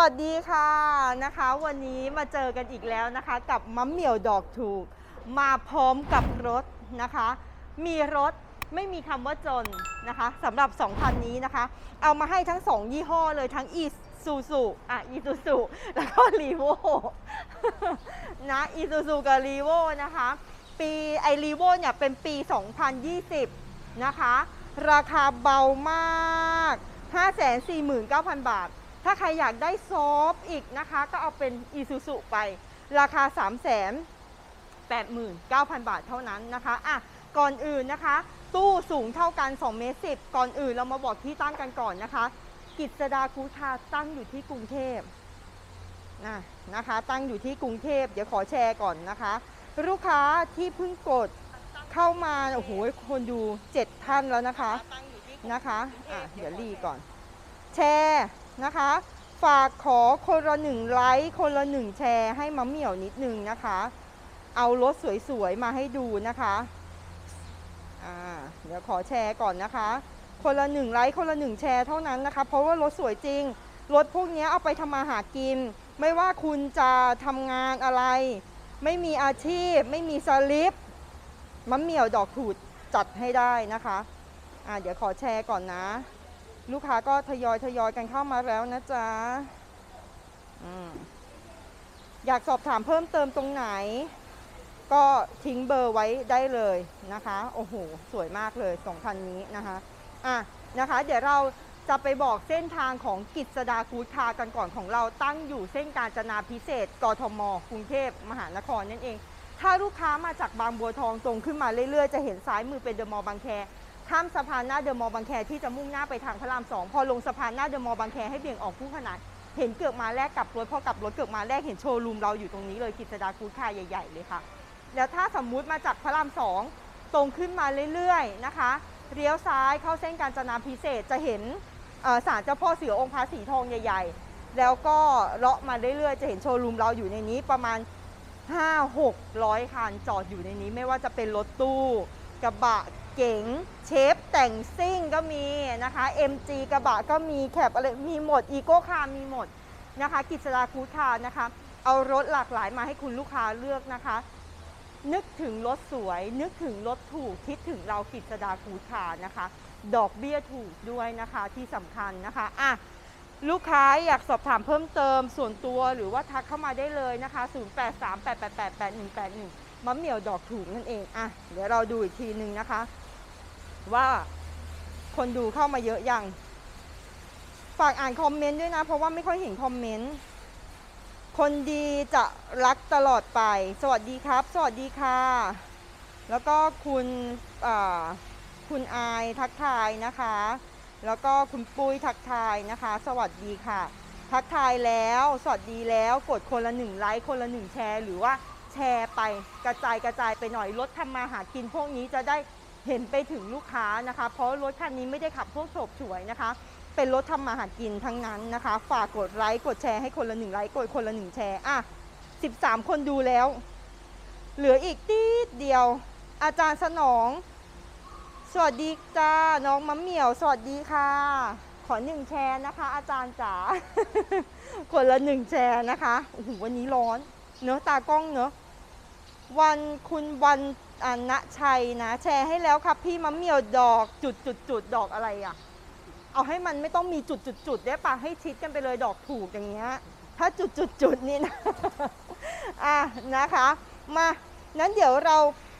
วัสดีค่ะนะคะ วันนี้มาเจอกันอีกแล้วนะคะ กับมัมเหมียวดอกถูก มาพร้อมกับรถนะคะ มีรถไม่มีคำว่าจนนะคะสำหรับ2คันนี้นะคะ เอามาให้ทั้ง 2 ยี่ห้อเลยทั้ง e s u z u อะ e s u z u แล้วก็ r e v o นะ e s u z u กับ r e v o นะคะ ปีไอ r e v o เนี่ยเป็นปี 2020 นะคะ ราคาเบามาก 549,000 บาท ถ้าใครอยากได้ซอฟต์อีกนะคะ ก็เอาเป็น e s u z u ไป ราคา 389,000 บาทเท่านั้นนะคะอะก่อนอื่นนะคะ ตู้สูงเท่ากัน2เมตร10 ก่อนอื่นเรามาบอกที่ตั้งกันก่อนนะคะ กิจดาคูทาตั้งอยู่ที่กรุงเทพนะนะคะ ตั้งอยู่ที่กรุงเทพเดี๋ยวขอแชร์ก่อนนะคะ ลูกค้าที่เพิ่งกดเข้ามาโอ้โหคนดู 7 ท่านแล้วนะคะนะคะอะเดี๋ยวรีก่อน แชร์ นะคะ ฝากขอคนละหนึ่งไลค์คนละหนึ่งแชร์ให้มะเหมี่ยวนิดนึงนะคะ เอารถสวยๆมาให้ดูนะคะอ่าเดี๋ยวขอแชร์ก่อนนะคะ คนละหนึ่งไลค์คนละหนึ่งแชร์เท่านั้นนะคะ เพราะว่ารถสวยจริง รถพวกนี้เอาไปทำมาหากิน ไม่ว่าคุณจะทำงานอะไร ไม่มีอาชีพ ไม่มีสลิปมะเหมี่ยวดอกถูดจัดให้ได้นะคะอ่าเดี๋ยวขอแชร์ก่อนนะ ลูกค้าก็ทยอยทยอยกันเข้ามาแล้วนะจ๊ะอยากสอบถามเพิ่มเติมตรงไหน ก็ทิ้งเบอร์ไว้ได้เลยนะคะ โอ้โห สวยมากเลยสองคันนี้นะคะอะนะคะ เดี๋ยวเราจะไปบอกเส้นทางของกิจสดากูดคาร์กันก่อนของเราตั้งอยู่เส้นการจนาพิเศษกทมกรุงเทพมหานครนั่นเอง ถ้าลูกค้ามาจากบางบัวทองตรงขึ้นมาเรื่อยๆ จะเห็นซ้ายมือเป็นเดอะมอลล์บางแค ข้ามสะพานหน้าเดอะมอลล์บางแคที่จะมุ่งหน้าไปทางพระรามสองพอลงสะพานหน้าเดอะมอลล์บางแคให้เบี่ยงออกคู่ขนานเห็นเกือกมาแรกกลับรถพอกลับรถเกือกมาแรกเห็นโชว์รูมเราอยู่ตรงนี้เลยกิจสดากูดคาใหญ่ ๆ เลยค่ะ แล้วถ้าสมมุติมาจากพระรามสองตรงขึ้นมาเรื่อยๆนะคะเลี้ยวซ้ายเข้าเส้นการจนาพิเศษจะเห็นศาลเจ้าพ่อเสือองค์พระสีทองใหญ่ ๆ แล้วก็เลาะมาเรื่อยๆจะเห็นโชว์รูมเราอยู่ในนี้ประมาณ 5 600คันจอดอยู่ในนี้ ไม่ว่าจะเป็นรถตู้กระบะ เก๋งเชฟแต่งซิ่งก็มีนะคะ MG กระบะก็มีแคบอะไรมีหมดอีโก้คาร์มีหมดนะคะ กิจสดาคูคาร์นะคะ เอารถหลากหลายมาให้คุณลูกค้าเลือกนะคะ นึกถึงรถสวย นึกถึงรถถูกคิดถึงเรากิจสดาคูคาร์นะคะ ดอกเบี้ยถูกด้วยนะคะที่สำคัญนะคะอะลูกค้าอยากสอบถามเพิ่มเติมส่วนตัวหรือว่าทักเข้ามาได้เลยนะคะ 0838888181มะเหมี่ยวดอกถูกนั่นเองอะเดี๋ยวเราดูอีกทีหนึ่งนะคะ ว่าคนดูเข้ามาเยอะยัง ฝากอ่านคอมเมนต์ด้วยนะ เพราะว่าไม่ค่อยเห็นคอมเมนต์ คนดีจะรักตลอดไป สวัสดีครับ สวัสดีค่ะ แล้วก็คุณคุณอายทักทายนะคะ แล้วก็คุณปุ้ยทักทายนะคะ สวัสดีค่ะ ทักทายแล้ว สวัสดีแล้ว กดคนละหนึ่งไลค์ คนละหนึ่งแชร์ หรือว่าแชร์ไปกระจายกระจายไปหน่อยรถทำมาหากินพวกนี้จะได้ เห็นไปถึงลูกค้านะคะ เพราะรถคันนี้ไม่ได้ขับพวกโฉบฉวยนะคะ เป็นรถทำมาหากินทั้งนั้นนะคะ ฝากกดไลค์กดแชร์ให้คนละหนึ่งไลค์กดคนละหนึ่งแชร์อะ13 คนดูแล้ว เหลืออีกตีดเดียว อาจารย์สนอง สวัสดีจ้าน้องมะเหมี่ยว สวัสดีค่ะ ขอหนึ่งแชร์นะคะ อาจารย์จ๋าคนละหนึ่งแชร์นะคะโอ้โหวันนี้ร้อน เนอะตากล้องเนอะ วันคุณวันอณชัยนะ แชร์ให้แล้วครับ พี่มะเมียวดอกจุดจุดจุดดอกอะไรอะ่ะ เอาให้มันไม่ต้องมีจุดจุดจุดได้ปะให้ชิดกันไปเลยดอกถูกอย่างเงี้ยถ้าจุดจุดจุดนี่นะอะนะคะ มานั้นเดี๋ยวเรา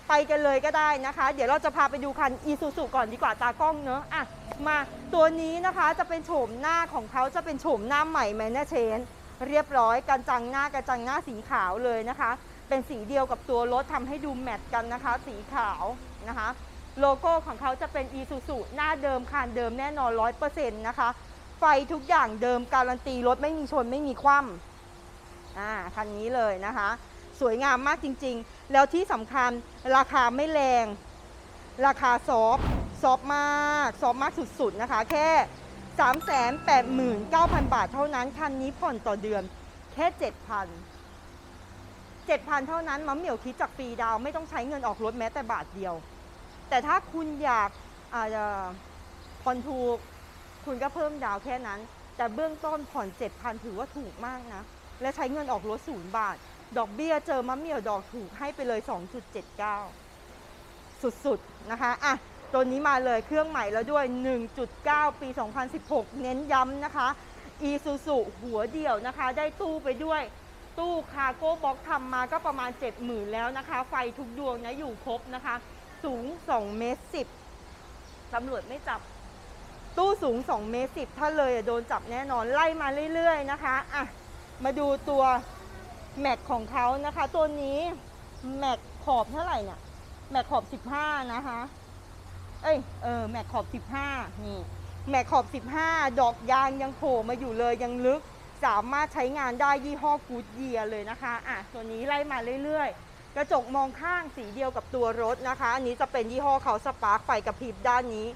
ไปกันเลยก็ได้นะคะ เดี๋ยวเราจะพาไปดูคันอีซูซูก่อนดีกว่าตากล้องเนอะอะมาตัวนี้นะคะจะเป็นโฉมหน้าของเขาจะเป็นโฉมหน้าใหม่แมนเชน เรียบร้อยกันจังหน้ากระจังหน้าสีขาวเลยนะคะ เป็นสีเดียวกับตัวรถทำให้ดูแมทกันนะคะ สีขาวนะคะ โลโก้ของเขาจะเป็น e s u z u หน้าเดิมคานเดิมแน่นอน100%นะคะ ไฟทุกอย่างเดิมการันตีรถไม่มีชนไม่มีคว่ำอ่าคันนี้เลยนะคะ สวยงามมากจริงๆ แล้วที่สำคัญราคาไม่แรง ราคาซอฟซอฟมากซอฟมากสุดๆนะคะ แค่ 389,000 บาทเท่านั้น คันนี้ผ่อนต่อเดือนแค่ 7,000 7,000 เท่านั้นมัมเหมียวคิดจากฟรีดาวไม่ต้องใช้เงินออกรถแม้แต่บาทเดียว แต่ถ้าคุณอยากอาจจะผ่อนถูก คุณก็เพิ่มดาวแค่นั้น แต่เบื้องต้นผ่อน 7,000 ถือว่าถูกมากนะ และใช้เงินออกรถศูนย์บาท ดอกเบี้ยเจอมะเหมียวดอกถูกให้ไปเลย 2.79 สุดๆนะคะอะตัวนี้มาเลยเครื่องใหม่แล้วด้วย 1.9 ปี 2016 เน้นย้ำนะคะอีซูซูหัวเดี่ยวนะคะ ได้ตู้ไปด้วย ตู้คาโก้บ็อกทำมาก็ประมาณ 70,000 แล้วนะคะ ไฟทุกดวงนะอยู่ครบนะคะ สูง 2 เมตร 10ตำรวจไม่จับ ตู้สูง 2 เมตร 10 ถ้าเลยโดนจับแน่นอนไล่มาเรื่อยๆนะคะอะมาดูตัวแม็กของเขานะคะ ตัวนี้แม็กขอบเท่าไหร่เนี่ยแม็กขอบ 15 นะคะ เอ้ยเออแม็กขอบ 15 นี่แม็กขอบ 15 ดอกยางยังโผล่มาอยู่เลยยังลึก สามารถใช้งานได้ยี่ห้อกูดเยียเลยนะคะอะตัวนี้ไล่มาเรื่อยๆ กระจกมองข้างสีเดียวกับตัวรถนะคะ อันนี้จะเป็นยี่ห้อเขาสปาร์คไฟกระพริบด้านนี้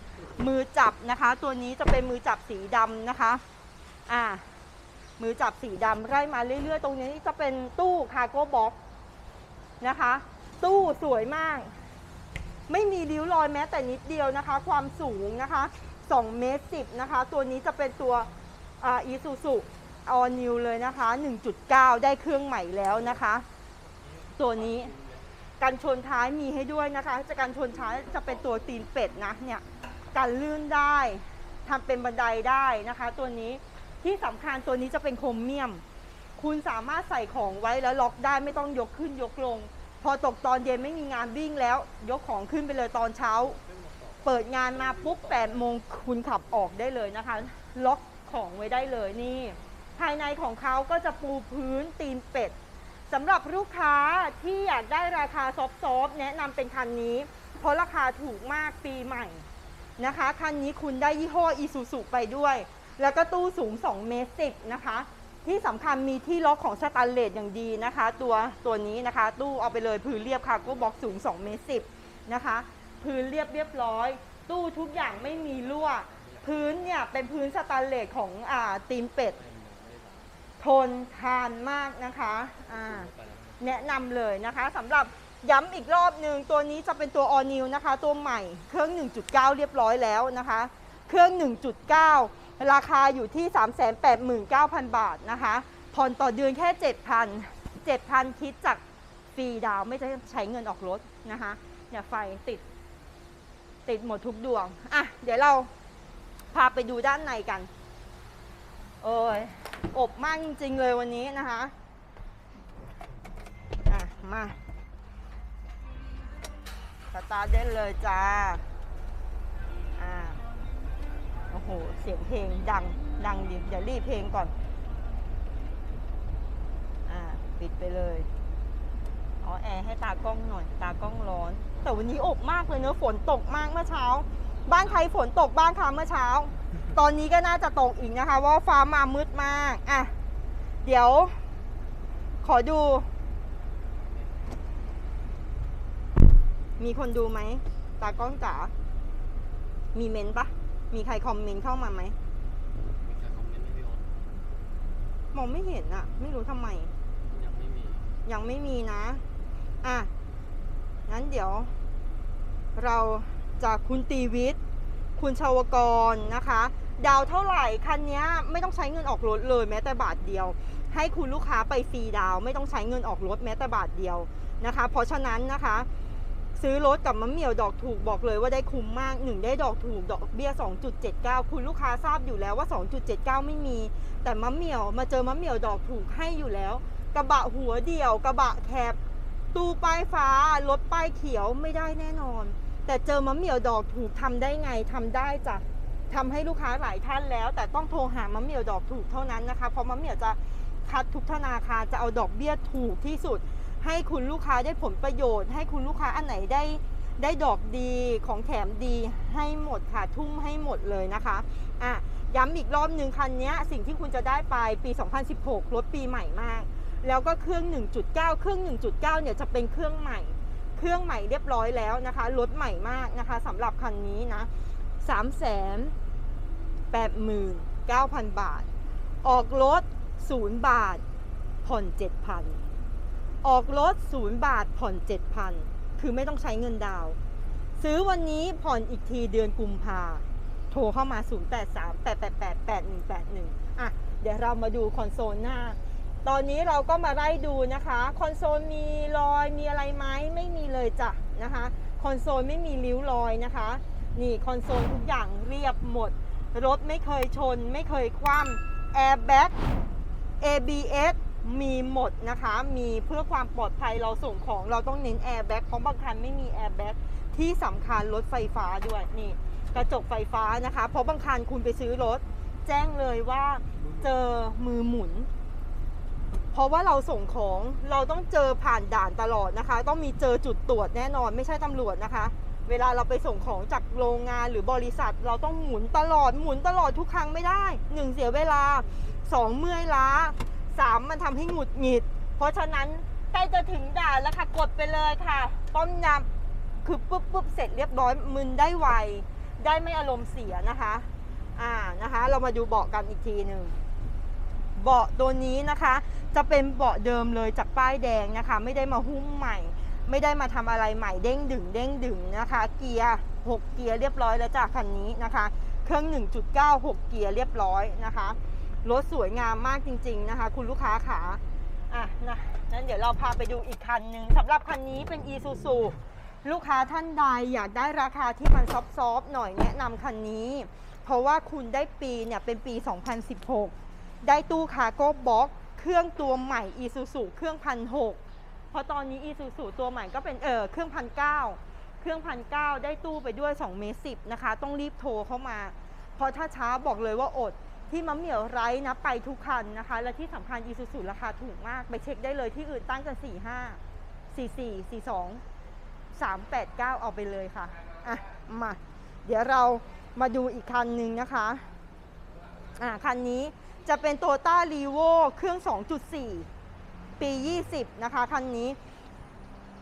มือจับนะคะ ตัวนี้จะเป็นมือจับสีดำนะคะอ่ามือจับสีดำไล่มาเรื่อยๆ ตรงนี้จะเป็นตู้คาร์โก้บ็อกนะคะ ตู้สวยมาก ไม่มีริ้วรอยแม้แต่นิดเดียวนะคะ ความสูงนะคะ2เมตร10นะคะ ตัวนี้จะเป็นตัวอีซูซู ออนิวเลยนะคะ 1.9 ได้เครื่องใหม่แล้วนะคะ ตัวนี้กันชนท้ายมีให้ด้วยนะคะ จะกันชนท้ายจะเป็นตัวตีนเป็ดนะเนี่ยกันลื่นได้ทำเป็นบันไดได้นะคะ ตัวนี้ที่สำคัญตัวนี้จะเป็นโครเมียม คุณสามารถใส่ของไว้แล้วล็อกได้ไม่ต้องยกขึ้นยกลง พอตกตอนเย็นไม่มีงานวิ่งแล้ว ยกของขึ้นไปเลยตอนเช้า เปิดงานมาปุ๊บ8โมงคุณขับออกได้เลยนะคะ ล็อกของไว้ได้เลยนี่ ภายในของเขาก็จะปูพื้นตีนเป็ดสำหรับลูกค้าที่อยากได้ราคาซอฟๆแนะนำเป็นคันนี้ เพราะราคาถูกมากปีใหม่นะคะคันนี้คุณได้ยี่ห้ออีซูซูไปด้วย แล้วก็ตู้สูง 2 เมตร10นะคะ ที่สำคัญมีที่ล็อกของสแตนเลสอย่างดีนะคะ ตัวตัวนี้นะคะ ตู้เอาไปเลยพื้นเรียบค่ะก็บ็อกสูง 2 เมตร10นะคะพื้นเรียบเรียบร้อย ตู้ทุกอย่างไม่มีรั่ว พื้นเนี่ยเป็นพื้นสแตนเลสของอ่าตีนเป็ด ทนทานมากนะคะอ่าแนะนำเลยนะคะสำหรับย้ำอีกรอบหนึ่งตัวนี้จะเป็นตัว all new นะคะ ตัวใหม่เครื่อง 1.9 เรียบร้อยแล้วนะคะ เครื่อง 1.9 ราคาอยู่ที่ 389,000 บาทนะคะผ่อนต่อเดือนแค่ 7,000 7,000 คิดจากฟรีดาวไม่ได้ใช้เงินออกรถนะคะเนี่ยไฟติดติดหมดทุกดวง อะ เดี๋ยวเราพาไปดูด้านในกัน โอ้ยอบมากจริงๆเลยวันนี้นะคะอะมาสตาร์ทได้เลยจ้าอ่าโอ้โห เสียงเพลงดัง ดังดิเดี๋ยวรีบเพลงก่อน อ่า ปิดไปเลยอ๋อแอร์ให้ตากล้องหน่อย ตากล้องร้อน แต่วันนี้อบมากเลยเนอะฝนตกมากเมื่อเช้า บ้านใครฝนตกบ้างคะเมื่อเช้า ตอนนี้ก็น่าจะตกอีกนะคะ ว่าฟ้ามามืดมากอะเดี๋ยว ขอดู มีคนดูไหมตากล้องจ๋ามีเมนต์ปะมีใครคอมเมนต์เข้ามาไหมมีใครคอมเมนต์ไหมพี่โอ๊ตมองไม่เห็นอะไม่รู้ทำไม ยังไม่มี ยังไม่มีนะ อะ งั้นเดี๋ยว เราจากคุณตีวิทย์ คุณชาวกรนะคะ ดาวเท่าไหร่คันนี้ไม่ต้องใช้เงินออกรถเลยแม้แต่บาทเดียว ให้คุณลูกค้าไปฟรีดาวไม่ต้องใช้เงินออกรถแม้แต่บาทเดียวนะคะ เพราะฉะนั้นนะคะ ซื้อรถกับมะเหมี่ยวดอกถูกบอกเลยว่าได้คุ้มมากหนึ่งได้ดอกถูกดอกเบี้ย 2.79 คุณลูกค้าทราบอยู่แล้วว่า 2.79 ไม่มี แต่มะเหมี่ยวมาเจอมะเหมี่ยวดอกถูกให้อยู่แล้ว กระบะหัวเดี่ยว กระบะแคบตู้ป้ายฟ้ารถป้ายเขียวไม่ได้แน่นอน แต่เจอมะเหมี่ยวดอกถูกทำได้ไงทำได้จ้ะ ทำให้ลูกค้าหลายท่านแล้ว แต่ต้องโทรหามะเหมี่ยวดอกถูกเท่านั้นนะคะ เพราะมะเหมี่ยวจะคัดทุกธนาคารจะเอาดอกเบี้ยถูกที่สุด ให้คุณลูกค้าได้ผลประโยชน์ ให้คุณลูกค้าอันไหนได้ได้ดอกดีของแถมดีให้หมดค่ะ ทุ่มให้หมดเลยนะคะอะย้ำอีกรอบหนึ่งคันนี้สิ่งที่คุณจะได้ไปปี 2016 รถปีใหม่มาก แล้วก็เครื่อง 1.9 เครื่อง 1.9 เนี่ยจะเป็นเครื่องใหม่ เครื่องใหม่เรียบร้อยแล้วนะคะ รถใหม่มากนะคะสำหรับคันนี้นะ3 8 9 0 0 0 บาท ออกรถ 0 บาท ผ่อน 7,000 ออกรถ 0 บาท ผ่อน 7,000 คือไม่ต้องใช้เงินดาว ซื้อวันนี้ผ่อนอีกทีเดือนกุมภาโทรเข้ามา 083 888 8181 อะ เดี๋ยวเรามาดูคอนโซลหน้า ตอนนี้เราก็มาไล่ดูนะคะ คอนโซลมีรอยมีอะไรไหมไม่มีเลยจ้ะนะคะ คอนโซลไม่มีริ้วรอยนะคะ นี่คอนโซลทุกอย่างเรียบหมด รถไม่เคยชน ไม่เคยคว่ำแอร์แบ็ก ABS มีหมดนะคะ มีเพื่อความปลอดภัยเราส่งของเราต้องเน้นแอร์แบ็กเพราะบางคันไม่มีแอร์แบ็กที่สำคัญรถไฟฟ้าด้วยนี่ กระจกไฟฟ้านะคะ เพราะบางคันคุณไปซื้อรถ แจ้งเลยว่าเจอมือหมุน เพราะว่าเราส่งของเราต้องเจอผ่านด่านตลอดนะคะ ต้องมีเจอจุดตรวจแน่นอนไม่ใช่ตำรวจนะคะ เวลาเราไปส่งของจากโรงงานหรือบริษัท เราต้องหมุนตลอดหมุนตลอดทุกครั้งไม่ได้หนึ่งเสียเวลาสองเมื่อยล้าสามมันทำให้หงุดหงิด เพราะฉะนั้นใกล้จะถึงด่านแล้วค่ะกดไปเลยค่ะต้อมยำคือปุ๊บปุ๊บเสร็จเรียบร้อยมึนได้ไวได้ไม่อารมณ์เสียนะคะอ่านะคะ เรามาดูเบาะกันอีกทีหนึ่งเบาะตัวนี้นะคะ จะเป็นเบาะเดิมเลยจากป้ายแดงนะคะ ไม่ได้มาหุ้มใหม่ ไม่ได้มาทำอะไรใหม่เด้งดึงเด้งดึงนะคะ เกียร์ 6 เกียร์เรียบร้อยแล้วจ้ะคันนี้นะคะ เครื่อง 1.9 6 เกียร์เรียบร้อยนะคะรถสวยงามมากจริง ๆนะคะ คุณลูกค้าขาอะนะนั้นเดี๋ยวเราพาไปดูอีกคันหนึ่งสำหรับคันนี้เป็น Isuzu ลูกค้าท่านใดอยากได้ราคาที่มันซอฟๆหน่อยแนะนำคันนี้ เพราะว่าคุณได้ปีเนี่ยเป็นปี 2016 ได้ตู้คาร์โก้บ็อกเครื่องตัวใหม่ Isuzu เครื่องพันหก เพราะตอนนี้ Isuzu ตัวใหม่ก็เป็นเออเครื่องพันเก้าเครื่องพันเก้าได้ตู้ไปด้วย2เมตรสินะคะ ต้องรีบโทรเข้ามา เพราะถ้าช้าบอกเลยว่าอดที่มะเหมี่ยวไร้นะไปทุกคันนะคะ และที่สำคัญ Isuzu ราคาถูกมาก ไปเช็คได้เลยที่อื่นตั้งกัน 4 5 4 4 4 2 3 8 9 เอาไปเลยค่ะ อะ มา เดี๋ยวเรามาดูอีกคันหนึ่งนะคะ อ่าคันนี้จะเป็น t o y o t a r e v o เครื่อง 2.4 ปี 20 นะคะคันนี้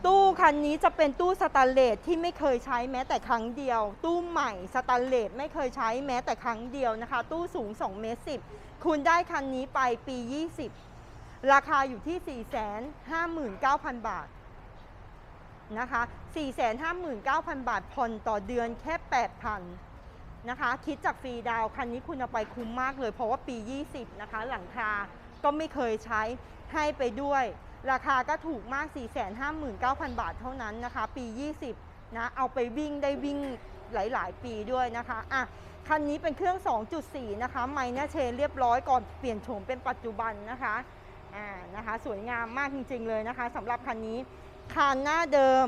ตู้คันนี้จะเป็นตู้สแตนเลสที่ไม่เคยใช้แม้แต่ครั้งเดียว ตู้ใหม่สแตนเลสไม่เคยใช้แม้แต่ครั้งเดียวนะคะ ตู้สูง2เมตร10 คุณได้คันนี้ไปปี 20 ราคาอยู่ที่ 459,000 บาทนะคะ 459,000 บาทผ่อนต่อเดือนแค่ 8,000 นะคะ คิดจากฟรีดาวคันนี้คุณเอาไปคุ้มมากเลย เพราะว่าปี 20 นะคะ หลังคา ก็ไม่เคยใช้ให้ไปด้วย ราคาก็ถูกมาก 459,000 บาทเท่านั้นนะคะ ปี 20 นะ เอาไปวิ่งได้วิ่งหลาย ๆ ปีด้วยนะคะอะคันนี้เป็นเครื่อง 2.4 นะคะ ไมเนเชนเรียบร้อยก่อนเปลี่ยนโฉมเป็นปัจจุบันนะคะอ่านะคะสวยงามมากจริง ๆ เลยนะคะสำหรับคันนี้คานหน้าเดิม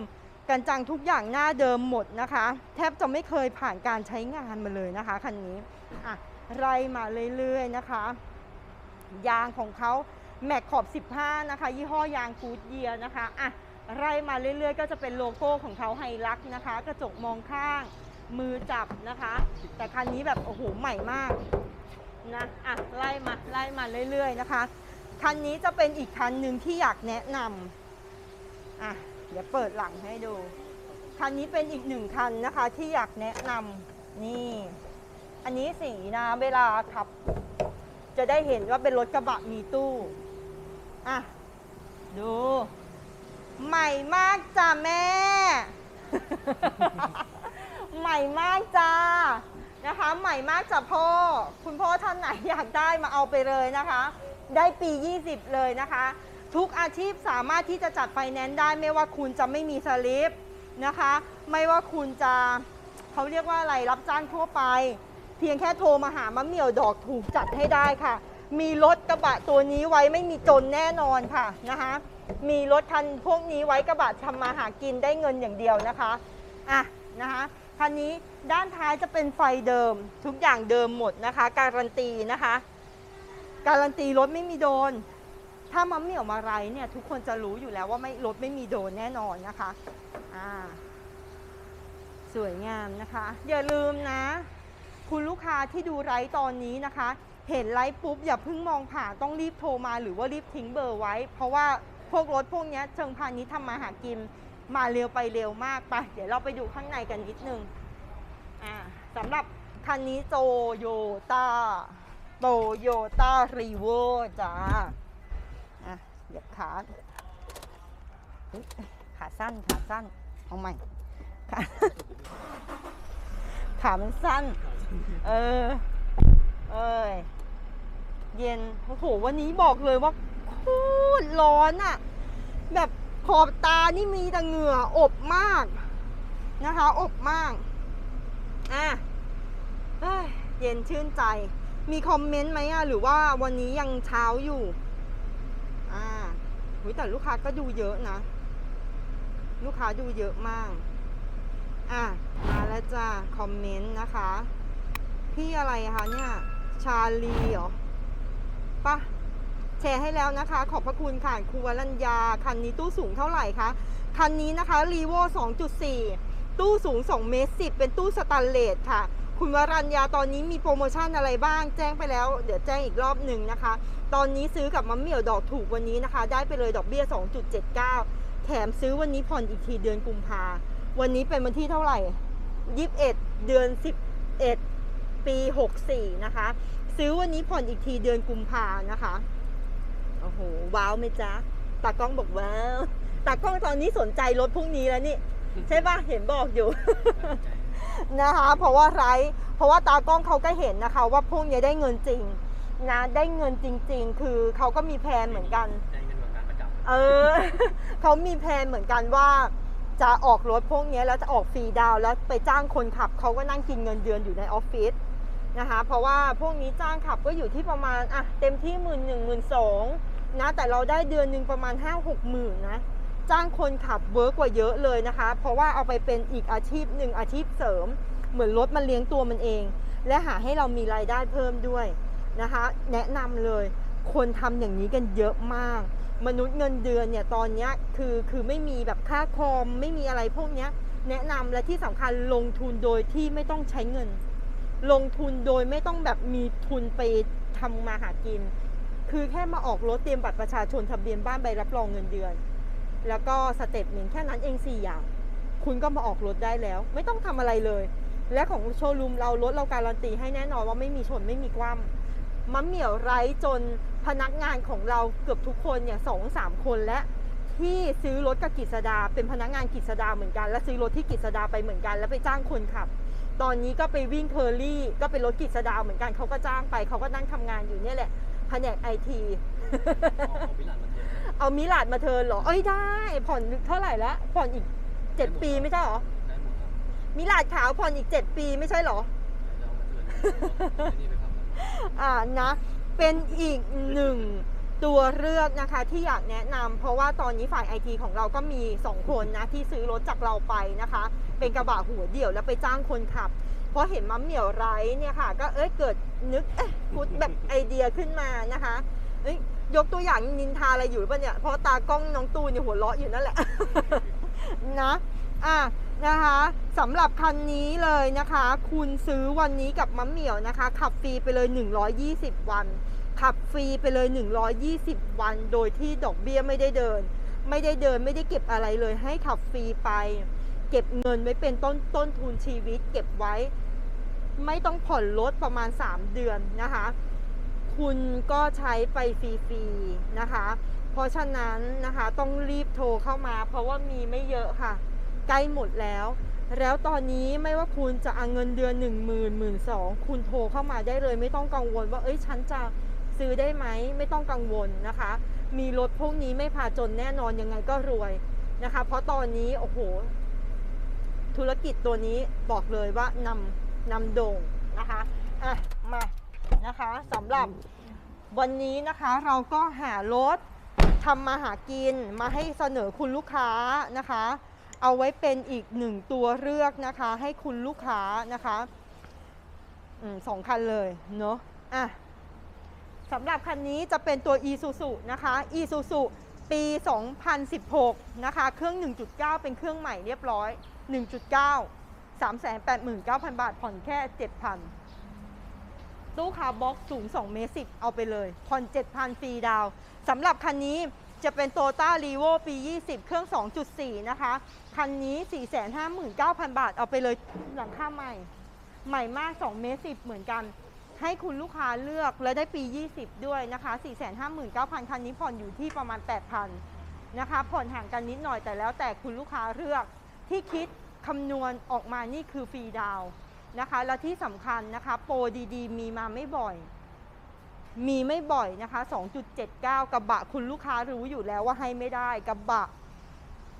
กันจังทุกอย่างหน้าเดิมหมดนะคะ แทบจะไม่เคยผ่านการใช้งานมาเลยนะคะคันนี้อะไล่มาเรื่อย ๆ นะคะ ยางของเขาแม็กขอบ 15 นะคะ ยี่ห้อยางกูดเยียนะคะอะไล่มาเรื่อยๆ ก็จะเป็นโลโก้ของเขาไฮลักนะคะ กระจกมองข้างมือจับนะคะ แต่คันนี้แบบโอ้โหใหม่มากนะอะไล่มาไล่มาเรื่อยๆนะคะ คันนี้จะเป็นอีกคันหนึ่งที่อยากแนะนำอะเดี๋ยวเปิดหลังให้ดู คันนี้เป็นอีกหนึ่งคันนะคะที่อยากแนะนำนี่ อันนี้สีนะเวลาขับ จะได้เห็นว่าเป็นรถกระบะมีตู้ อะ ดู ใหม่มากจ้ะแม่ ใหม่มากจ้านะคะ ใหม่มากจ้ะพ่อ คุณพ่อท่านไหนอยากได้มาเอาไปเลยนะคะ ได้ปี 20 เลยนะคะ ทุกอาชีพสามารถที่จะจัดไฟแนนซ์ได้ไม่ว่าคุณจะไม่มีสลิปนะคะ ไม่ว่าคุณจะเขาเรียกว่าอะไรรับจ้างทั่วไป เพียงแค่โทรมาหามะเหมี่ยวดอกถูกจัดให้ได้ค่ะ มีรถกระบะตัวนี้ไว้ไม่มีจนแน่นอนค่ะนะคะ มีรถคันพวกนี้ไว้กระบะทำมาหากินได้เงินอย่างเดียวนะคะอะนะคะคันนี้ด้านท้ายจะเป็นไฟเดิมทุกอย่างเดิมหมดนะคะ การันตีนะคะ การันตีรถไม่มีโดน ถ้ามัมเหมี่ยวมาไรเนี่ยทุกคนจะรู้อยู่แล้วว่าไม่รถไม่มีโดนแน่นอนนะคะอ่าสวยงามนะคะ อย่าลืมนะ คุณลูกค้าที่ดูไลฟ์ตอนนี้นะคะ เห็นไลฟ์ปุ๊บอย่าเพิ่งมองผ่านต้องรีบโทรมาหรือว่ารีบทิ้งเบอร์ไว้ เพราะว่าพวกรถพวกนี้เชิงพาณิชย์ทำมาหากินมาเร็วไปเร็วมากไปเดี๋ยวเราไปดูข้างในกันนิดนึงอ่าสำหรับคันนี้โตโยต้าโตโยต้ารีโวจ้าอะเหยียบขาขาสั้นขาสั้นเอาใหม่ขาขามันสั้น เออ เอ้ย เย็น โอ้โห วันนี้บอกเลยว่าโคตรร้อนอะแบบขอบตานี่มีแต่เหงื่ออบมาก นะคะ อบมาก อะเอ้ยเย็นชื่นใจ มีคอมเมนต์ไหมอะหรือว่าวันนี้ยังเช้าอยู่ อ่าหุยแต่ลูกค้าก็ดูเยอะนะ ลูกค้าดูเยอะมาก อะ มาแล้วจ้า คอมเมนต์นะคะ พี่อะไรคะเนี่ย ชาลีเหรอปะแชร์ให้แล้วนะคะ ขอบพระคุณค่ะครูวรัญญา คันนี้ตู้สูงเท่าไหร่คะ คันนี้นะคะรีโว2.4 ตู้สูง 2 เมตร 10 เป็นตู้สแตนเลสค่ะ คุณวรัญญาตอนนี้มีโปรโมชั่นอะไรบ้าง แจ้งไปแล้ว เดี๋ยวแจ้งอีกรอบหนึ่งนะคะ ตอนนี้ซื้อกับมัมเหมี่ยวดอกถูกวันนี้นะคะ ได้ไปเลยดอกเบี้ย 2.79 แถมซื้อวันนี้ผ่อนอีกทีเดือนกุมภาวันนี้เป็นวันที่เท่าไหร่ 21 เดือน 11 ปี 64 นะคะ ซื้อวันนี้ผ่อนอีกทีเดือนกุมภานะคะ โอ้โห ว้าวไหมจ๊ะ ตากล้องบอกว้าวตากล้องตอนนี้สนใจรถพรุ่งนี้แล้วนี่ ใช่ปะเห็นบอกอยู่ นะคะ เพราะว่าไรเพราะว่าตากล้องเขาก็เห็นนะคะ ว่าพวกนี้ได้เงินจริงนะได้เงินจริง ๆ คือเขาก็มีแพลนเหมือนกันได้เงินเหมือนกันประจำเออเขามีแพลนเหมือนกันว่าจะออกรถพวกนี้แล้วจะออกฟรีดาวน์แล้วไปจ้างคนขับเขาก็นั่งกินเงินเดือนอยู่ในออฟฟิศ นะคะ เพราะว่าพวกนี้จ้างขับก็อยู่ที่ประมาณอะเต็มที่หมื่นหนึ่งหมื่นสองนะแต่เราได้เดือนหนึ่งประมาณห้าหกหมื่นนะจ้างคนขับเวิร์กกว่าเยอะเลยนะคะ เพราะว่าเอาไปเป็นอีกอาชีพหนึ่งอาชีพเสริม เหมือนรถมันเลี้ยงตัวมันเอง และหาให้เรามีรายได้เพิ่มด้วยนะคะ แนะนำเลยคนทำอย่างนี้กันเยอะมาก มนุษย์เงินเดือนเนี่ยตอนนี้คือคือไม่มีแบบค่าคอมไม่มีอะไรพวกเนี้ยแนะนำและที่สำคัญลงทุนโดยที่ไม่ต้องใช้เงิน ลงทุนโดยไม่ต้องแบบมีทุนไปทำมาหากิน คือแค่มาออกรถเตรียมบัตรประชาชนทะเบียนบ้านใบรับรองเงินเดือน แล้วก็สเต็ปหนึ่งแค่นั้นเองสี่อย่าง คุณก็มาออกรถได้แล้ว ไม่ต้องทำอะไรเลย และของโชว์รูมเรารถเราการันตีให้แน่นอนว่าไม่มีชนไม่มีคว่ำมะเหมี่ยวไร้จนพนักงานของเราเกือบทุกคนเนี่ยสองสามคนและที่ซื้อรถกับกิษดาเป็นพนักงานกิษดาเหมือนกัน และซื้อรถที่กิษดาไปเหมือนกัน แล้วไปจ้างคนขับ ตอนนี้ก็ไปวิ่งเคอรี่ ก็เป็นรถกิษดาเหมือนกันเขาก็จ้างไปเขาก็นั่งทำงานอยู่เนี่ยแหละแผนกไอทีเอาพิลานมาเทนเอามิลาดมาเทิร์นเหรอ เอ้ยได้ ผ่อนเท่าไหร่แล้วผ่อนอีกเจ็ดปีไม่ใช่เหรอได้หมดครับมิลาดขาวผ่อนอีกเจ็ดปีไม่ใช่เหรอจะเอามาเทินที่นี่ไปขับอ่านะ เป็นอีกหนึ่ง ตัวเลือกนะคะที่อยากแนะนำเพราะว่าตอนนี้ฝ่ายไอทีของเราก็มี 2 คนนะที่ซื้อรถจากเราไปนะคะ เป็นกระบะหัวเดี่ยวแล้วไปจ้างคนขับ เพราะเห็นมัมเหมี่ยวไร้เนี่ยค่ะ ก็เอ้ยเกิดนึกเอ๊ะพูดแบบไอเดียขึ้นมานะคะเอ้ยยกตัวอย่างนินทาอะไรอยู่หรือเปล่าเนี่ยเพราะตากล้องน้องตูนเนี่ยหัวเราะอยู่นั่นแหละ นะอะนะคะสำหรับคันนี้เลยนะคะ คุณซื้อวันนี้กับมัมเหมี่ยวนะคะ ขับฟรีไปเลย 120 วัน ขับฟรีไปเลย 120 วัน โดยที่ดอกเบี้ยไม่ได้เดิน ไม่ได้เดินไม่ได้เก็บอะไรเลย ให้ขับฟรีไป เก็บเงินไว้เป็นต้นต้นทุนชีวิต เก็บไว้ ไม่ต้องผ่อนรถประมาณ 3 เดือนนะคะ คุณก็ใช้ไปฟรีๆนะคะ เพราะฉะนั้นนะคะต้องรีบโทรเข้ามา เพราะว่ามีไม่เยอะค่ะ ใกล้หมดแล้วแล้วตอนนี้ไม่ว่าคุณจะเอาเงินเดือน1 0 0 0 0 1 2 0 0 0คุณโทรเข้ามาได้เลย ไม่ต้องกังวลว่าเอ้ยฉันจะ ซื้อได้ไหมไม่ต้องกังวลนะคะ มีรถพวกนี้ไม่พาจนแน่นอนยังไงก็รวยนะคะ เพราะตอนนี้โอ้โห ธุรกิจตัวนี้บอกเลยว่านำนำโด่งนะคะอะมานะคะสำหรับวันนี้นะคะเราก็หารถทำมาหากินมาให้เสนอคุณลูกค้านะคะ เอาไว้เป็นอีกหนึ่งตัวเลือกนะคะ ให้คุณลูกค้านะคะอสองคันเลยเนาะอะ สำหรับคันนี้จะเป็นตัว Isuzu นะคะ Isuzu ปี 2016 นะคะ เครื่อง 1.9 เป็นเครื่องใหม่เรียบร้อย 1.9 389,000 บาท ผ่อนแค่ 7,000 ตู้คาร์บ็อกสูง 2 เมตร 10 เอาไปเลย ผ่อน 7,000 ฟรีดาวสำหรับคันนี้จะเป็นโตต้ารีโวปี 20 เครื่อง 2.4 นะคะ คันนี้ 459,000 บาท เอาไปเลยหลังค่าใหม่ ใหม่มาก 2 เมตร 10 เหมือนกัน ให้คุณลูกค้าเลือกและได้ปี 20 ด้วยนะคะ 459,000 คันนี้ผ่อนอยู่ที่ประมาณ 8,000 นะคะ ผ่อนห่างกันนิดหน่อยแต่แล้วแต่คุณลูกค้าเลือกที่คิดคำนวณออกมานี่คือฟรีดาวน์นะคะ และที่สำคัญนะคะ โปรดีๆ มีมาไม่บ่อย มีไม่บ่อยนะคะ 2.79 กระบะคุณลูกค้ารู้อยู่แล้วว่าให้ไม่ได้ กระบะ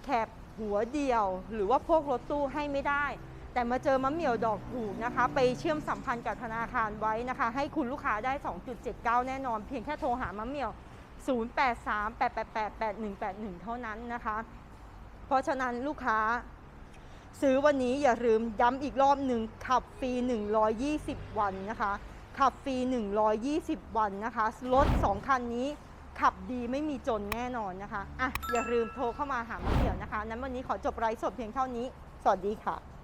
แคบหัวเดียว หรือว่าพวกรถตู้ให้ไม่ได้ แต่มาเจอมะเหมี่ยวดอกถูกนะคะ ไปเชื่อมสัมพันธ์กับธนาคารไว้นะคะ ให้คุณลูกค้าได้ 2.79 แน่นอน เพียงแค่โทรหามะเหมี่ยว 0838888181 เท่านั้นนะคะ เพราะฉะนั้นลูกค้าซื้อวันนี้อย่าลืมย้ำอีกรอบหนึ่งขับฟรี 120 วันนะคะขับฟรี 120 วันนะคะ รถ 2 คันนี้ขับดีไม่มีจนแน่นอนนะคะ อะ อย่าลืมโทรเข้ามาหามะเหมี่ยวนะคะ นั้นวันนี้ขอจบไลฟ์สดเพียงเท่านี้ สวัสดีค่ะ